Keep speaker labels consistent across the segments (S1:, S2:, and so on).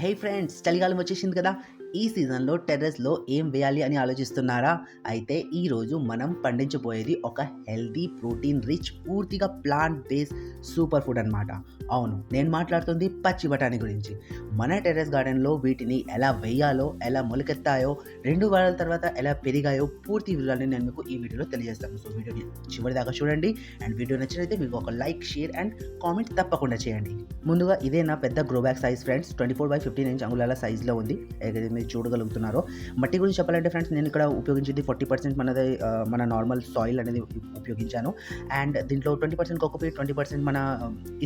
S1: హే friends చలికాలం వచ్చేసింది కదా. ఈ సీజన్లో టెర్రస్లో ఏం వేయాలి అని ఆలోచిస్తున్నారా? అయితే ఈరోజు మనం పండించబోయేది ఒక హెల్దీ ప్రోటీన్ రిచ్ పూర్తిగా ప్లాంట్ బేస్డ్ సూపర్ ఫుడ్ అనమాట అవును నేను మాట్లాడుతుంది పచ్చి బఠానీ గురించి. మన టెర్రస్ గార్డెన్లో వీటిని ఎలా వేయాలో ఎలా మొలకెత్తాయో రెండు వారాల తర్వాత ఎలా పెరిగాయో పూర్తి వివరాలని నేను మీకు ఈ వీడియోలో తెలియజేస్తాను. సో వీడియోని చివరి దాకా చూడండి అండ్ వీడియో నచ్చినైతే మీకు ఒక లైక్ షేర్ అండ్ కామెంట్ తప్పకుండా చేయండి. ముందుగా ఇదే నా పెద్ద grow bag size friends twenty four by fifteen inch అంగుళాల సైజ్లో ఉంది. మీరు చూడగలుగుతున్నారో. మట్టి గురించి చెప్పాలంటే ఫ్రెండ్స్ నేను ఇక్కడ ఉపయోగించింది ఫార్టీ పర్సెంట్ మనది మన నార్మల్ సాయిల్ అనేది ఉపయోగించాను. అండ్ దీంట్లో twenty percent cocopeat twenty percent మన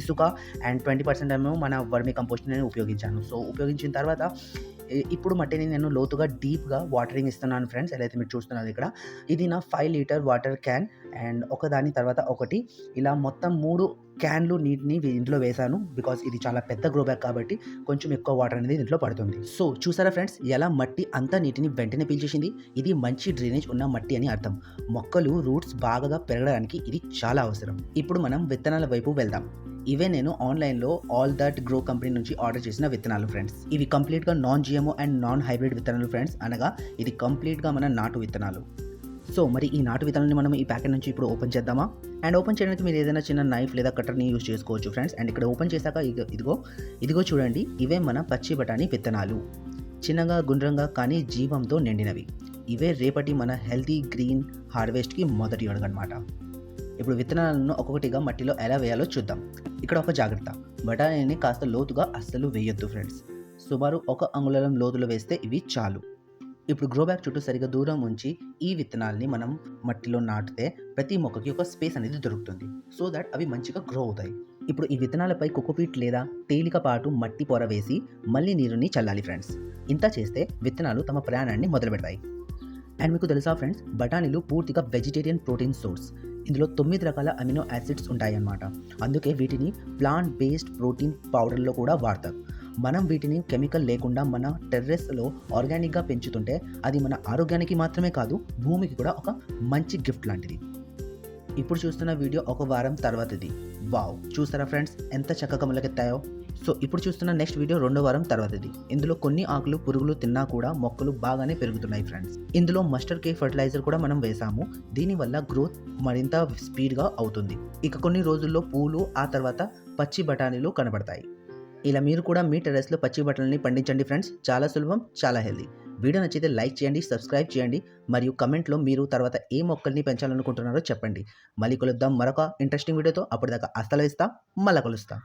S1: ఇసుక అండ్ ట్వంటీ పర్సెంట్ ఏమో మన వర్మి కంపోస్ట్ నేను ఉపయోగించాను. సో ఉపయోగించిన తర్వాత ఇప్పుడు మట్టిని నేను లోతుగా డీప్గా వాటరింగ్ ఇస్తున్నాను ఫ్రెండ్స్ ఎలా అయితే మీరు చూస్తున్నారు ఇక్కడ. ఇది నా five litre water can and ఒకదాని తర్వాత ఒకటి. ఇలా మొత్తం మూడు క్యాన్లు నీటిని ఇంట్లో ఇందులో వేశాను బికాస్ ఇది చాలా పెద్ద గ్రో బ్యాగ్ కాబట్టి కొంచెం ఎక్కువ వాటర్ అనేది దీంట్లో పడుతుంది. సో చూసారా ఫ్రెండ్స్ ఎలా మట్టి అంతా నీటిని వెంటనే పీల్చేసింది? ఇది మంచి డ్రైనేజ్ ఉన్న మట్టి అని అర్థం. మొక్కలు రూట్స్ బాగా పెరగడానికి ఇది చాలా అవసరం. ఇప్పుడు మనం విత్తనాల వైపు వెళ్దాం. ఇవే నేను ఆన్లైన్లో ఆల్ దట్ గ్రో కంపెనీ నుంచి ఆర్డర్ చేసిన విత్తనాలు ఫ్రెండ్స్ ఇవి కంప్లీట్గా non GMO and non hybrid విత్తనాలు ఫ్రెండ్స్ అనగా ఇది కంప్లీట్గా మన నాటు విత్తనాలు. సో మరి ఈ నాటు విత్తనాన్ని మనం ఈ ప్యాకెట్ నుంచి ఇప్పుడు ఓపెన్ చేద్దామా? అండ్ ఓపెన్ చేయడానికి మీరు ఏదైనా చిన్న నైఫ్ లేదా కట్టర్ని యూజ్ చేసుకోవచ్చు ఫ్రెండ్స్ అండ్ ఇక్కడ ఓపెన్ చేశాక ఇదిగో ఇదిగో చూడండి. ఇవే మన పచ్చి బఠానీ విత్తనాలు. చిన్నగా గుండ్రంగా కానీ జీవంతో నిండినవి. ఇవే రేపటి మన హెల్తీ గ్రీన్ హార్వెస్ట్కి మొదటి అడుగనమాట. ఇప్పుడు విత్తనాలను ఒక్కొక్కటిగా మట్టిలో ఎలా వేయాలో చూద్దాం. ఇక్కడ ఒక జాగ్రత్త. బఠానీని కాస్త లోతుగా అస్సలు వేయొద్దు ఫ్రెండ్స్ సుమారు ఒక అంగుళం లోతులో వేస్తే ఇవి చాలు. ఇప్పుడు గ్రో బ్యాగ్ చుట్టూ సరిగా దూరం ఉంచి ఈ విత్తనాల్ని మనం మట్టిలో నాటితే ప్రతి మొక్కకి ఒక స్పేస్ అనేది దొరుకుతుంది. సో దట్ అవి మంచిగా గ్రో అవుతాయి. ఇప్పుడు ఈ విత్తనాలపై కోకోపీట్ లేదా తేలికపాటు మట్టి పొర వేసి మళ్ళీ నీరుని చల్లాలి ఫ్రెండ్స్ ఇంత చేస్తే విత్తనాలు తమ ప్రయాణాన్ని మొదలు పెడతాయి అండ్ మీకు తెలుసా ఫ్రెండ్స్ బఠానీలు పూర్తిగా వెజిటేరియన్ ప్రోటీన్ సోర్స్ ఇందులో తొమ్మిది రకాల అమినో యాసిడ్స్ ఉంటాయన్నమాట. అందుకే వీటిని ప్లాంట్ బేస్డ్ ప్రోటీన్ పౌడర్లో కూడా వాడతారు. మనం వీటిని కెమికల్ లేకుండా మన టెర్రస్లో ఆర్గానిక్గా పెంచుతుంటే అది మన ఆరోగ్యానికి మాత్రమే కాదు భూమికి కూడా ఒక మంచి గిఫ్ట్ లాంటిది. ఇప్పుడు చూస్తున్న వీడియో ఒక వారం తర్వాతది. వావ్! చూస్తారా ఫ్రెండ్స్? ఎంత చక్కగా మొలకెత్తాయో సో ఇప్పుడు చూస్తున్న నెక్స్ట్ వీడియో రెండో వారం తర్వాతది. ఇందులో కొన్ని ఆకులు పురుగులు తిన్నా కూడా మొక్కలు బాగానే పెరుగుతున్నాయి ఫ్రెండ్స్. ఇందులో మస్టర్డ్ కే ఫర్టిలైజర్ కూడా మనం వేసాము. దీనివల్ల గ్రోత్ మరింత స్పీడ్గా అవుతుంది. ఇక కొన్ని రోజుల్లో పూలు ఆ తర్వాత పచ్చి బఠానీలు కనబడతాయి. ఇలా మీరు కూడా మీ టెరెస్లో పచ్చి బట్టలని పండించండి ఫ్రెండ్స్. చాలా సులభం చాలా హెల్దీ. వీడియో నచ్చితే లైక్ చేయండి సబ్స్క్రైబ్ చేయండి. మరియు కమెంట్లో మీరు తర్వాత ఏ మొక్కల్ని పెంచాలనుకుంటున్నారో చెప్పండి. మళ్ళీ కలుద్దాం మరొక ఇంట్రెస్టింగ్ వీడియోతో. అప్పటిదాకా అస్తలు ఇస్తా మళ్ళీ కలుస్తాం.